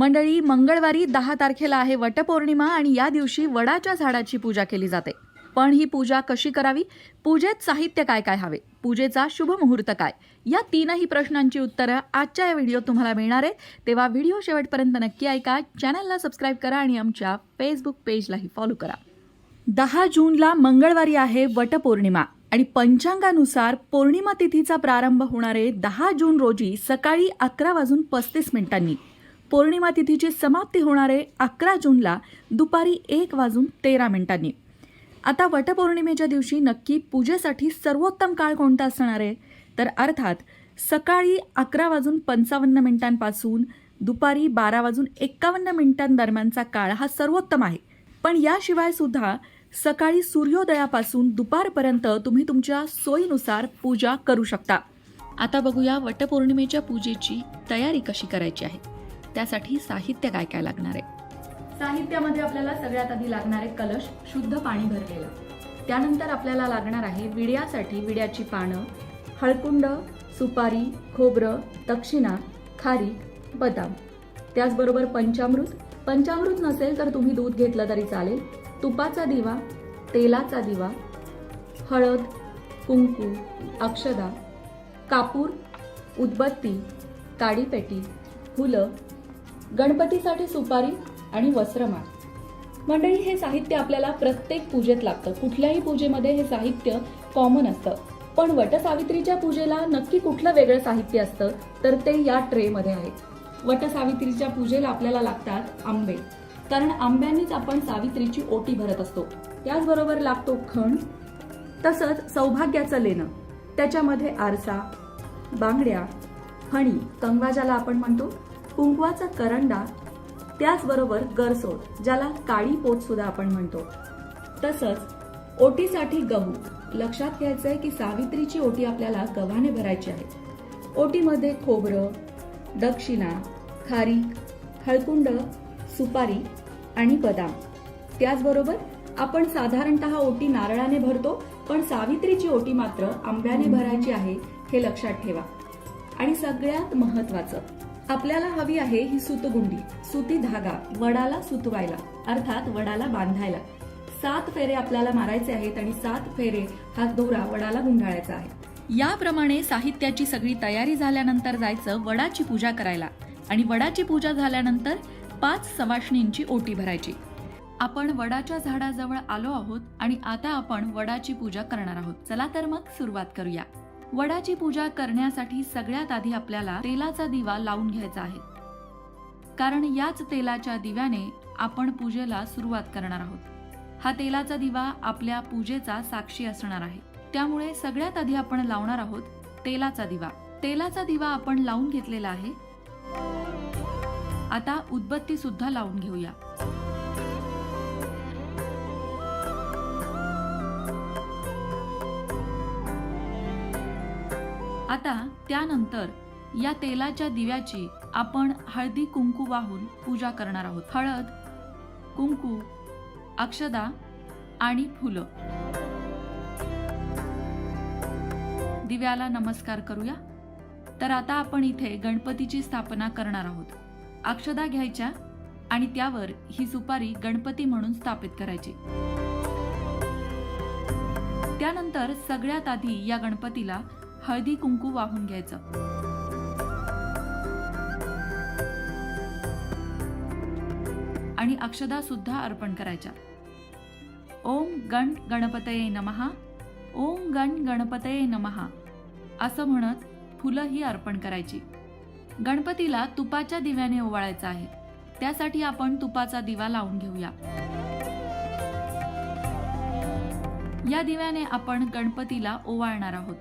मंडळी मंगळवारी दहा तारखेला आहे वटपौर्णिमा आणि या दिवशी वडाच्या झाडाची पूजा केली जाते. पण ही पूजा कशी करावी? पूजेत साहित्य काय काय हवे? पूजेचा शुभ मुहूर्त काय? या तीनही प्रश्नांची उत्तरं आजच्या या व्हिडिओ तुम्हाला मिळणार आहे तेव्हा व्हिडिओ शेवटपर्यंत नक्की ऐका चॅनलला सबस्क्राईब करा आणि आमच्या फेसबुक पेजलाही फॉलो करा. दहा जूनला मंगळवारी आहे वटपौर्णिमा आणि पंचांगानुसार पौर्णिमा तिथीचा प्रारंभ होणारे दहा जून रोजी सकाळी अकरा वाजून पस्तीस मिनिटांनी. पौर्णिमा तिथीची समाप्ती होणारे अकरा जूनला दुपारी एक वाजून तेरा मिनिटांनी. आता वटपौर्णिमेच्या दिवशी नक्की पूजेसाठी सर्वोत्तम काळ कोणता असणार आहे? तर अर्थात सकाळी अकरा वाजून पंचावन्न मिनिटांपासून दुपारी बारा वाजून एक्कावन्न मिनिटांदरम्यानचा काळ हा सर्वोत्तम आहे. पण याशिवाय सुद्धा सकाळी सूर्योदयापासून दुपारपर्यंत तुम्ही तुमच्या सोयीनुसार पूजा करू शकता. आता बघूया वटपौर्णिमेच्या पूजेची तयारी कशी करायची आहे. त्यासाठी साहित्य काय काय लागणार आहे? साहित्यामध्ये आपल्याला सगळ्यात आधी लागणार आहे कलश शुद्ध पाणी भरलेलं. त्यानंतर आपल्याला लागणार आहे विड्यासाठी विड्याची पानं हळकुंड सुपारी खोबरं दक्षिणा खारीक बदाम. त्याचबरोबर पंचामृत. पंचामृत नसेल तर तुम्ही दूध घेतलं तरी चालेल. तुपाचा दिवा तेलाचा दिवा हळद कुंकू अक्षदा कापूर उदबत्ती काडीपेटी फुलं गणपतीसाठी सुपारी आणि वस्त्रमाळ. मंडळी हे साहित्य आपल्याला प्रत्येक पूजेत लागतं. कुठल्याही पूजेमध्ये हे साहित्य कॉमन असतं. पण वटसावित्रीच्या पूजेला नक्की कुठलं वेगळं साहित्य असतं तर ते या ट्रेमध्ये आहे. वटसावित्रीच्या पूजेला आपल्याला लागतात आंबे. कारण आंब्यांनीच आपण सावित्रीची ओटी भरत असतो. त्याचबरोबर लागतो खण तसंच सौभाग्याचं लेणं. त्याच्यामध्ये आरसा बांगड्या फणी कंगवा ज्याला आपण म्हणतो कुंकवाचा करंडा त्याचबरोबर गरसोड ज्याला काळी पोट सुद्धा आपण म्हणतो. तसंच ओटीसाठी गहू. लक्षात घ्यायचंय की सावित्रीची ओटी आपल्याला गव्हाने भरायची आहे. ओटीमध्ये खोबरं दक्षिणा खारीक हळकुंड सुपारी आणि बदाम. त्याचबरोबर आपण साधारणतः ओटी नारळाने भरतो पण सावित्रीची ओटी मात्र आंब्याने भरायची आहे हे लक्षात ठेवा. आणि सगळ्यात महत्वाचं आपल्याला हवी आहे ही सुतगुंडी सुती धागा वडाला सुतवायला अर्थात वडाला बांधायला. सात फेरे आपल्याला मारायचे आहेत आणि सात फेरे हा दोरा वडाला गुंडाळायचा आहे. याप्रमाणे साहित्याची सगळी तयारी झाल्यानंतर जायचं वडाची पूजा करायला आणि वडाची पूजा झाल्यानंतर पाच सवाष्णींची ओटी भरायची. आपण वडाच्या झाडाजवळ आलो आहोत आणि आता आपण वडाची पूजा करणार आहोत. चला तर मग सुरुवात करूया. वडाची पूजा करण्यासाठी सगळ्यात आधी आपल्याला तेलाचा दिवा लावून घ्यायचा आहे. कारण याच तेलाच्या दिव्याने आपण पूजेला सुरुवात करणार आहोत. हा तेलाचा दिवा आपल्या पूजेचा साक्षी असणार आहे. त्यामुळे सगळ्यात आधी आपण लावणार आहोत तेलाचा दिवा. तेलाचा दिवा आपण लावून घेतलेला आहे. आता उदबत्ती सुद्धा लावून घेऊया. आता त्यानंतर या तेलाच्या दिव्याची आपण हळदी कुंकू वाहून पूजा करणार आहोत. हळद कुंकू अक्षदा आणि फुलं. दिव्याला नमस्कार करूया. तर आता आपण इथे गणपतीची स्थापना करणार आहोत. अक्षदा घ्यायच्या आणि त्यावर ही सुपारी गणपती म्हणून स्थापित करायची. त्यानंतर सगळ्यात आधी या गणपतीला हळदी कुंकू वाहून घ्यायचं. आणि अक्षदा सुद्धा अर्पण करायच्या. ओम गण गणपतये नमहा. ओम गण गणपतये नमहा. असं म्हणत फुलं ही अर्पण करायची. गणपतीला तुपाच्या दिव्याने ओवाळायचं आहे. त्यासाठी आपण तुपाचा दिवा लावून घेऊया. या दिव्याने आपण गणपतीला ओवाळणार आहोत.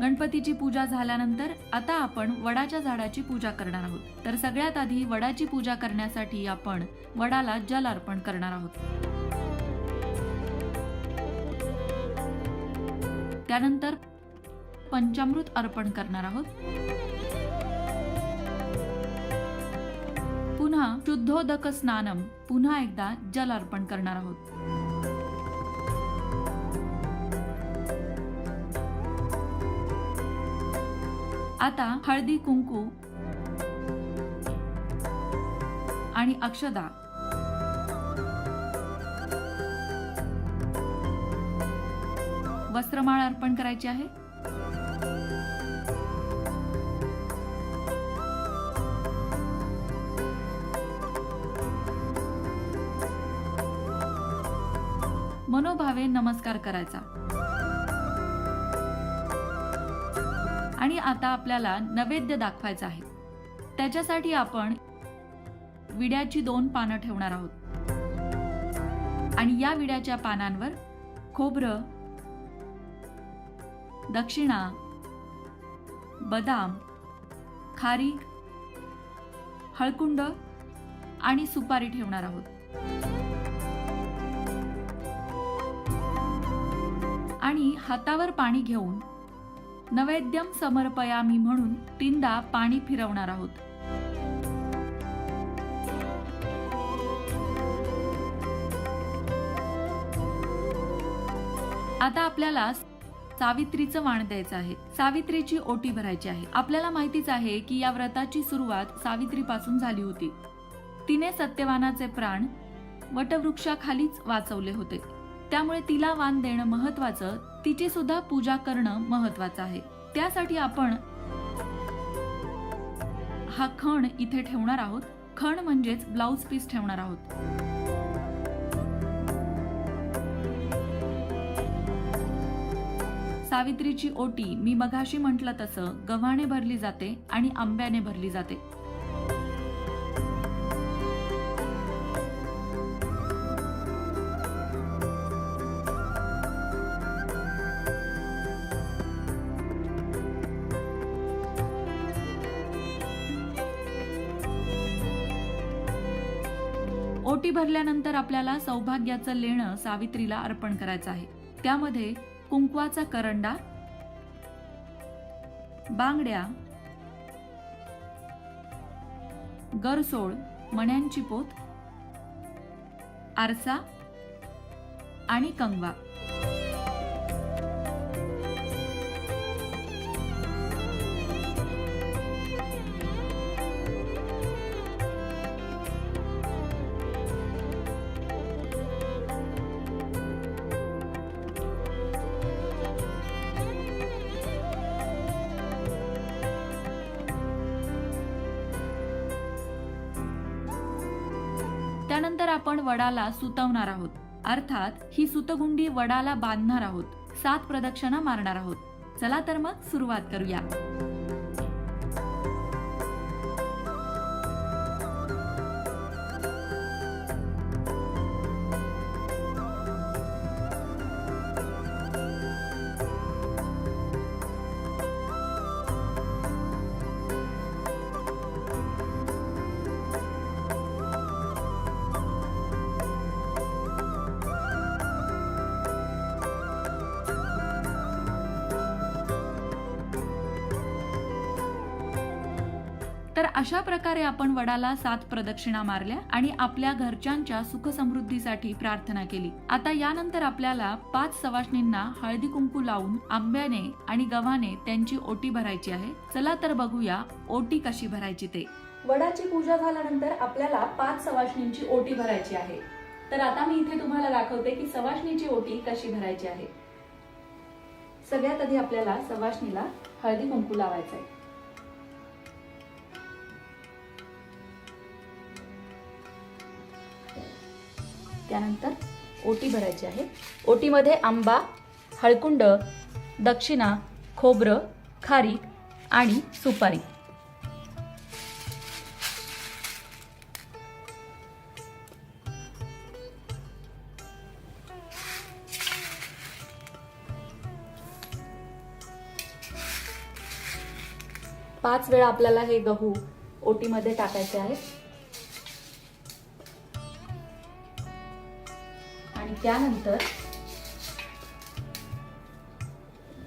गणपतीची पूजा झाल्यानंतर आता आपण वडाच्या झाडाची पूजा करणार आहोत. तर सगळ्यात आधी वडाची पूजा करण्यासाठी आपण वडाला जल अर्पण करणार आहोत. त्यानंतर पंचामृत अर्पण करणार आहोत. पुन्हा शुद्धोदक स्नानम पुन्हा एकदा जल अर्पण करणार आहोत. आता हळदी कुंकू आणि अक्षदा. वस्त्रमाळ अर्पण करायची आहे. मनोभावे नमस्कार करायचा. आणि आता आपल्याला नैवेद्य दाखवायचा आहे. त्याच्यासाठी आपण विड्याची दोन पानं ठेवणार आहोत. आणि या विड्याच्या पानांवर खोबरं दक्षिणा बदाम खारी हळकुंड आणि सुपारी ठेवणार आहोत. आणि हातावर पाणी घेऊन नैवेद्यम समर्पयामी म्हणून तीनदा पाणी फिरवणार आहोत. आता आपल्याला सावित्रीचं वाण द्यायचं आहे. सावित्रीची ओटी भरायची आहे. आपल्याला माहितीच आहे की या व्रताची सुरुवात सावित्रीपासून झाली होती. तिने सत्यवानाचे प्राण वटवृक्षाखालीच वाचवले होते. त्यामुळे तिला वाण देणं महत्वाचं तिची सुद्धा पूजा करणं महत्वाचं आहे. त्यासाठी आपण हा खण इथे ठेवणार आहोत. खण म्हणजेच ब्लाउज पीस ठेवणार आहोत. सावित्रीची ओटी मी मघाशी म्हटलं तसं गव्हाणे भरली जाते आणि आंब्याने भरली जाते. ओटी भरल्यानंतर आपल्याला सौभाग्याचं लेणं सावित्रीला अर्पण करायचं आहे. त्यामध्ये कुंकवाचा करंडा बांगड्या गरसोळ मण्यांची पोत आरसा आणि कंगवा. त्यानंतर आपण वडाला सुतवणार आहोत. अर्थात ही सुतगुंडी वडाला बांधणार आहोत. सात प्रदक्षिणा मारणार आहोत. चला तर मग सुरुवात करूया. तर अशा प्रकारे आपण वडाला सात प्रदक्षिणा मारल्या आणि आपल्या घरच्यांच्या सुख समृद्धीसाठी प्रार्थना केली. आता यानंतर आपल्याला पाच सवाष्णींना हळदी कुंकू लावून आंब्याने आणि गव्हाने त्यांची ओटी भरायची आहे. चला तर बघूया ओटी कशी भरायची ते. वडाची पूजा झाल्यानंतर आपल्याला पाच सवाष्णींची ओटी भरायची आहे. तर आता मी इथे तुम्हाला दाखवते की सवाष्णीची ओटी कशी भरायची आहे. सगळ्यात आधी आपल्याला सवाष्णीला हळदी कुंकू लावायचं आहे त्यानंतर ओटी भरायची आहे. ओटीमध्ये आंबा हळकुंड दक्षिणा खोबरं खारीक आणि सुपारी. पाच वेळा आपल्याला हे गहू ओटीमध्ये टाकायचे आहेत. त्यानंतर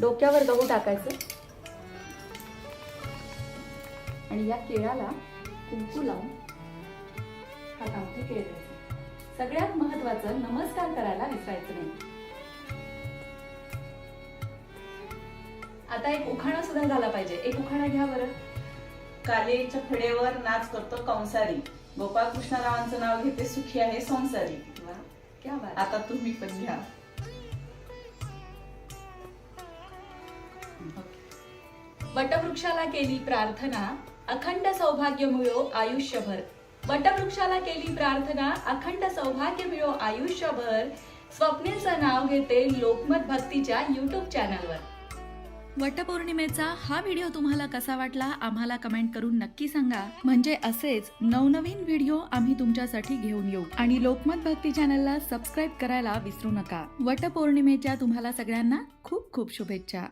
डोक्यावर गहू टाकायचं. आणि या केळाला कुंकू लावून हातामध्ये केळ द्यायचं सगळ्यात महत्वाचं नमस्कार करायला विसरायचं नाही. आता एक उखाणा सुद्धा झाला पाहिजे. एक उखाणा घ्या बरं. कालेच्या फडेवर नाच करतो कंसारी. गोपाळकृष्णरावांचं नाव घेते सुखी आहे संसारी वा, आता तुम्ही पण घ्या. वटवृक्षाला केली प्रार्थना अखंड सौभाग्य मिळो आयुष्यभर. वटवृक्षाला केली प्रार्थना अखंड सौभाग्य मिळो आयुष्यभर. स्वप्नीलचं नाव घेते लोकमत भक्तीच्या युट्यूब चॅनलवर वटपौर्णिमेचा हा व्हिडिओ तुम्हाला कसा वाटला आम्हाला कमेंट करून नक्की सांगा. म्हणजे असेच नवनवीन व्हिडिओ आम्ही तुमच्यासाठी घेऊन येऊ. आणि लोकमत भक्ती चॅनलला सबस्क्राईब करायला विसरू नका. वटपौर्णिमेच्या तुम्हाला सगळ्यांना खूप खूप शुभेच्छा.